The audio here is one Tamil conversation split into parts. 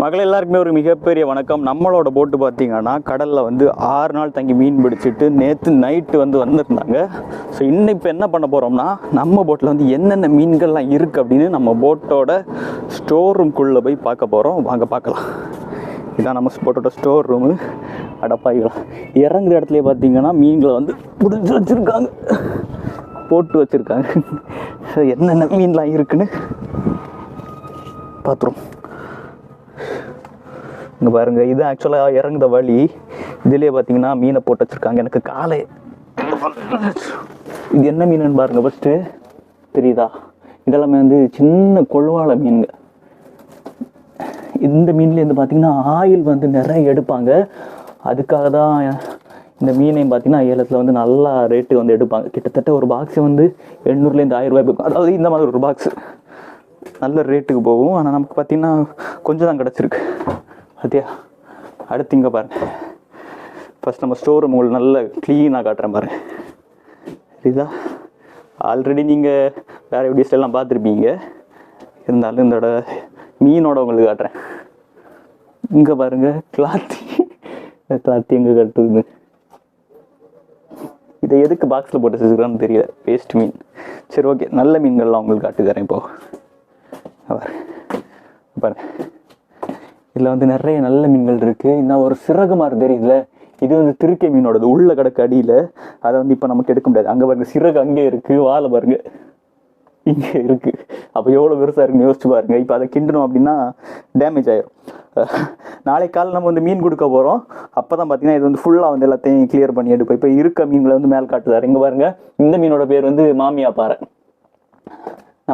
மகள் எல்லாருக்குமே ஒரு மிகப்பெரிய வணக்கம். நம்மளோட போட்டு பார்த்தீங்கன்னா கடலில் வந்து ஆறு நாள் தங்கி மீன் பிடிச்சிட்டு நேற்று நைட்டு வந்து வந்திருந்தாங்க. ஸோ இன்னும் இப்போ என்ன பண்ண போகிறோம்னா நம்ம போட்டில் வந்து என்னென்ன மீன்கள்லாம் இருக்குது அப்படின்னு நம்ம போட்டோட ஸ்டோர் ரூம்குள்ளே போய் பார்க்க போகிறோம் வாங்க பார்க்கலாம். இதான் நம்ம போட்டோட ஸ்டோர் ரூமு அடப்பாய்களா இறங்குற இடத்துல பார்த்தீங்கன்னா மீன்களை வந்து பிடிச்சி வச்சுருக்காங்க. போட்டு வச்சுருக்காங்க. ஸோ என்னென்ன மீன்லாம் இருக்குன்னு பார்த்துருவோம். இங்கே பாருங்கள் இது ஆக்சுவலாக இறங்குத வழி. இதுலேயே பார்த்தீங்கன்னா மீனை போட்டு வச்சுருக்காங்க. எனக்கு காலை. இது என்ன மீனுன்னு பாருங்கள் ஃபஸ்ட்டு தெரியுதா? இதெல்லாமே வந்து சின்ன கொழுவாள மீனுங்க. இந்த மீன்லேருந்து பார்த்தீங்கன்னா ஆயில் வந்து நிறைய எடுப்பாங்க. அதுக்காக தான் இந்த மீனையும் பார்த்தீங்கன்னா ஏலத்தில் வந்து நல்லா ரேட்டு வந்து எடுப்பாங்க. கிட்டத்தட்ட ஒரு பாக்ஸு வந்து எண்ணூறுலேருந்து ஆயிரம் ரூபாய் போகும். அதாவது இந்த மாதிரி ஒரு பாக்ஸு நல்ல ரேட்டுக்கு போகும். ஆனால் நமக்கு பார்த்தீங்கன்னா கொஞ்சம் தான் கிடச்சிருக்கு. பார்த்தியா அடுத்து இங்கே பாருங்க ஃபஸ்ட் நம்ம ஸ்டோர் ரூம் உங்களுக்கு நல்ல க்ளீனாக காட்டுறேன் பாருங்க சரிதா? ஆல்ரெடி நீங்கள் வேறு வீடியோஸ்லாம் பார்த்துருப்பீங்க. இருந்தாலும் இதோட மீனோட உங்களுக்கு காட்டுறேன். இங்கே பாருங்க கிளாத்தி கிளாத்தி எங்கே கட்டுது? இதை எதுக்கு பாக்ஸில் போட்டு வச்சுருக்கிறான்னு தெரியல. வேஸ்ட் மீன். சரி ஓகே நல்ல மீன்கள்லாம் உங்களுக்கு காட்டுக்கிறேன் இப்போது இப்போ பாரு. பாருங்க இதில் வந்து நிறைய நல்ல மீன்கள் இருக்குது இன்னும் ஒரு சிறகு மாதிரி தெரியுதுல இது வந்து திருக்கை மீனோடது. உள்ள கிடக்கு அடியில். அதை வந்து இப்போ நமக்கு எடுக்க முடியாது. அங்கே பாருங்க சிறகு அங்கே இருக்குது வாழை பாருங்கள் இங்கே இருக்குது அப்போ எவ்வளோ பெருசாக இருக்குன்னு யோசிச்சு பாருங்கள் இப்போ அதை கிண்டணும் அப்படின்னா டேமேஜ் ஆயிரும். நாளை காலை நம்ம வந்து மீன் கொடுக்க போகிறோம் அப்போ தான் பார்த்தீங்கன்னா இது வந்து ஃபுல்லாக வந்து எல்லாத்தையும் கிளியர் பண்ணி எடுப்போம். இப்போ இருக்க மீன்களை வந்து மேல் காட்டுதார் இங்கே பாருங்கள் இந்த மீனோட பேர் வந்து மாமியா பாறை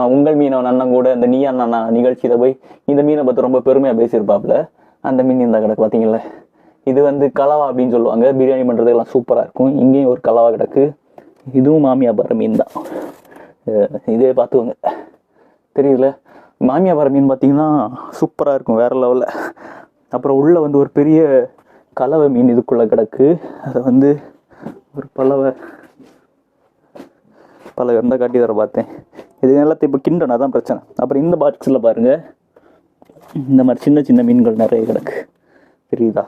உங்கள் மீனவன் அண்ணன் கூட இந்த நீ அண்ணா நிகழ்ச்சியில் போய் இந்த மீனை பற்றி ரொம்ப பெருமையாக பேசியிருப்பாப்புல. அந்த மீன் இந்த கிடக்கு பார்த்தீங்களா இது வந்து கலவா அப்படின்னு சொல்லுவாங்க. பிரியாணி பண்ணுறதுக்கெல்லாம் சூப்பராக இருக்கும். இங்கேயும் ஒரு கலவா கிடக்கு. இதுவும் மாமியாபார மீன் தான். இதே பார்த்துவாங்க தெரியுதுல? மாமியாபார மீன் பார்த்தீங்கன்னா சூப்பராக இருக்கும் வேறு லெவலில் அப்புறம் உள்ளே வந்து ஒரு பெரிய கலவை மீன் இதுக்குள்ளே கிடக்கு. அதை வந்து ஒரு பலவை பல இருந்தால் காட்டி தர பார்த்தேன். இது எல்லாத்தையும் இப்போ கிண்டனா தான் பிரச்சனை. அப்புறம் இந்த பாக்ஸில் பாருங்கள் இந்த மாதிரி சின்ன சின்ன மீன்கள் நிறைய கிடக்கு. தெரியுதா?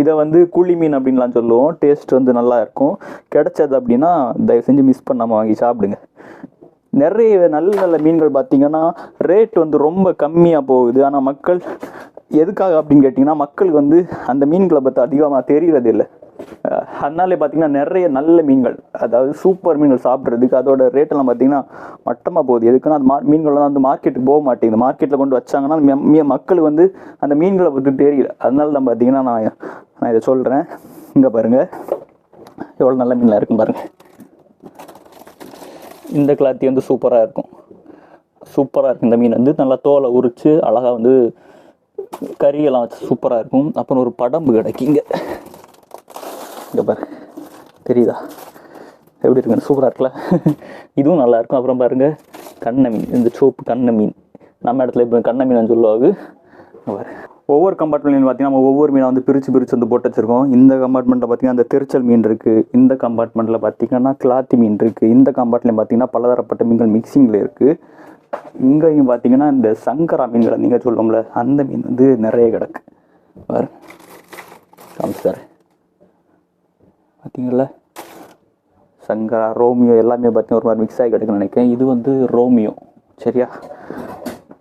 இதை வந்து குழி மீன் அப்படின்லாம் சொல்லுவோம். டேஸ்ட் வந்து நல்லா இருக்கும். கிடைச்சது அப்படின்னா தயவு செஞ்சு மிஸ் பண்ணாமல் வாங்கி சாப்பிடுங்க. நிறைய நல்ல நல்ல மீன்கள் பார்த்தீங்கன்னா ரேட் வந்து ரொம்ப கம்மியாக போகுது. ஆனால் மக்கள் எதுக்காக அப்படின்னு கேட்டிங்கன்னா மக்களுக்கு வந்து அந்த மீன்களை பற்றி அதிகமாக தெரிகிறது இல்லை. அதனாலே பார்த்தீங்கன்னா நிறைய நல்ல மீன்கள் அதாவது சூப்பர் மீன்கள் சாப்பிட்றதுக்கு அதோட ரேட்டெல்லாம் பார்த்தீங்கன்னா மட்டமாக போகுது. எதுக்குன்னா அந்த மா மீன்கள்லாம் வந்து மார்க்கெட்டுக்கு போக மாட்டேங்குது. மார்க்கெட்டில் கொண்டு வச்சாங்கன்னா அந்த மக்களுக்கு வந்து அந்த மீன்களை பற்றி தெரியல. அதனால தான் பார்த்தீங்கன்னா நான் நான் இதை சொல்கிறேன் இங்கே பாருங்கள் எவ்வளோ நல்ல மீன்லாம் இருக்கும் பாருங்கள் இந்த கிளாத்தி வந்து சூப்பராக இருக்கும். சூப்பராக இருக்கும். இந்த மீன் வந்து நல்லா தோலை உரித்து அழகாக வந்து கறியெல்லாம் வச்சு சூப்பராக இருக்கும். அப்புறம் ஒரு படம்பு கிடைக்குங்க இங்கே பாரு. தெரியுதா? எப்படி இருக்குன்னு? சூப்பராக இருக்குல்ல? இதுவும் நல்லாயிருக்கும் அப்புறம் பாருங்கள் கண்ணை மீன். இந்த சோப்பு கண்ணை மீன். நம்ம இடத்துல இப்போ கண்ணை மீன் சொல்லுவாங்க பாரு. ஒவ்வொரு கம்பார்ட்மெண்ட்லையும் பார்த்தீங்கன்னா நம்ம ஒவ்வொரு மீனை வந்து பிரித்து பிரித்து வந்து போட்டு வச்சிருக்கோம். இந்த கம்பார்ட்மெண்ட்டில் பார்த்தீங்கன்னா அந்த திருச்சல் மீன் இருக்குது இந்த கம்பார்ட்மெண்ட்டில் பார்த்தீங்கன்னா கிளாத்தி மீன் இருக்குது இந்த கம்பார்ட்மெண்ட்லையும் பார்த்தீங்கன்னா பலதரப்பட்ட மீன்கள் மிக்சிங்கில் இருக்குது இங்கேயும் பார்த்தீங்கன்னா இந்த சங்கரா மீன்களை நீங்கள் சொல்லுவோம்ல அந்த மீன் வந்து நிறைய கிடக்கு. பாரு. காமிச்சு தரேன் சங்கரா ரோமியோ எல்லாமே பார்த்தீங்கன்னா ஒரு மாதிரி மிக்ஸ் ஆகி கிடைக்குன்னு நினைக்கிறேன். இது வந்து ரோமியோ. சரியா?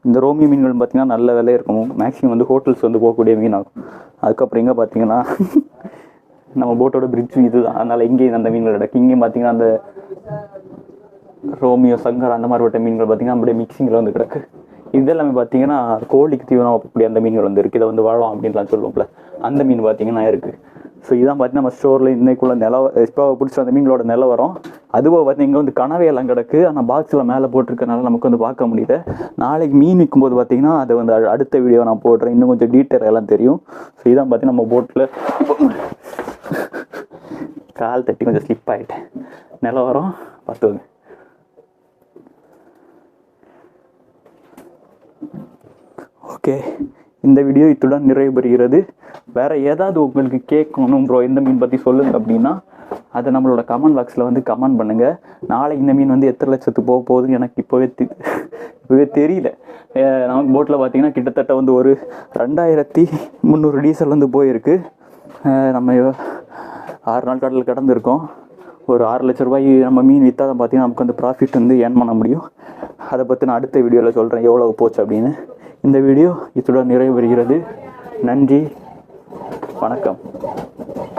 இந்த ரோமியோ மீன்கள் பார்த்திங்கன்னா நல்ல விலை இருக்கும். மேக்ஸிமம் வந்து ஹோட்டல்ஸ் வந்து போகக்கூடிய மீன் ஆகும். அதுக்கப்புறம் இங்கே பார்த்தீங்கன்னா நம்ம போட்டோட பிரிட்ஜ் இதுதான். அதனால் இங்கேயும் அந்த மீன்கள் கிடக்கு. இங்கேயும் பார்த்தீங்கன்னா அந்த ரோமியோ சங்கர் அந்த மாதிரிப்பட்ட மீன்கள் பார்த்தீங்கன்னா அப்படியே மிக்சிங்கில் வந்து கிடக்கு. இதெல்லாமே பார்த்தீங்கன்னா கோழிக்கு தீவனம் அப்படி அந்த மீன்கள் வந்து இருக்குது இதை வந்து வாழும் அப்படின்லாம் சொல்லுவோம்ல. அந்த மீன் பார்த்தீங்கன்னா இருக்குது ஸோ இதான் பார்த்தீங்கன்னா நம்ம ஸ்டோரில் இன்னைக்குள்ள நிலவ இப்போ பிடிச்சிட்டு வந்த மீன்களோட நிலவரம். அதுவோ பார்த்தீங்கன்னா இங்கே வந்து கனவையெல்லாம் கிடக்கு. ஆனால் பாக்ஸில் மேலே போட்டிருக்கனால நமக்கு வந்து பார்க்க முடியல. நாளைக்கு மீன் நிற்கும்போது பார்த்தீங்கன்னா அதை வந்து அடுத்த வீடியோ நான் போடுறேன். இன்னும் கொஞ்சம் டீட்டெயில் எல்லாம் தெரியும். ஸோ இதான் பார்த்தீங்கன்னா நம்ம போட்டில் கால் தட்டி கொஞ்சம் ஸ்லிப் ஆகிட்டேன் நிலவரம் பார்த்துக்கோங்க. ஓகே இந்த வீடியோ இத்துடன் நிறைவு பெறுகிறது ஏதாவது உங்களுக்கு கேட்கணும் ப்ரோ இந்த மீன் பற்றி சொல்லுங்கள் அப்படின்னா அதை நம்மளோட கமெண்ட் பாக்ஸில் வந்து கமெண்ட் பண்ணுங்கள் நாளை இந்த மீன் வந்து எத்தனை லட்சத்துக்கு போக போகுதுன்னு எனக்கு இப்போவே தெ- இப்போவே தெரியல. நம்ம நமக்கு போட்டில் பார்த்தீங்கன்னா கிட்டத்தட்ட வந்து ஒரு ரெண்டாயிரத்தி முந்நூறு டீசல் வந்து போயிருக்கு. நம்ம ஆறு நாள் கடலில் கடந்திருக்கோம். ஒரு ஆறு லட்ச ரூபாய் நம்ம மீன் விற்றா தான் பார்த்தீங்கன்னா நமக்கு வந்து ப்ராஃபிட் வந்து ஏர்ன் பண்ண முடியும். அதை பற்றி நான் அடுத்த வீடியோவில் சொல்கிறேன் எவ்வளோ போச்சு அப்படின்னு. இந்த வீடியோ இத்துடன் நிறைவு பெறுகிறது நன்றி. வணக்கம்.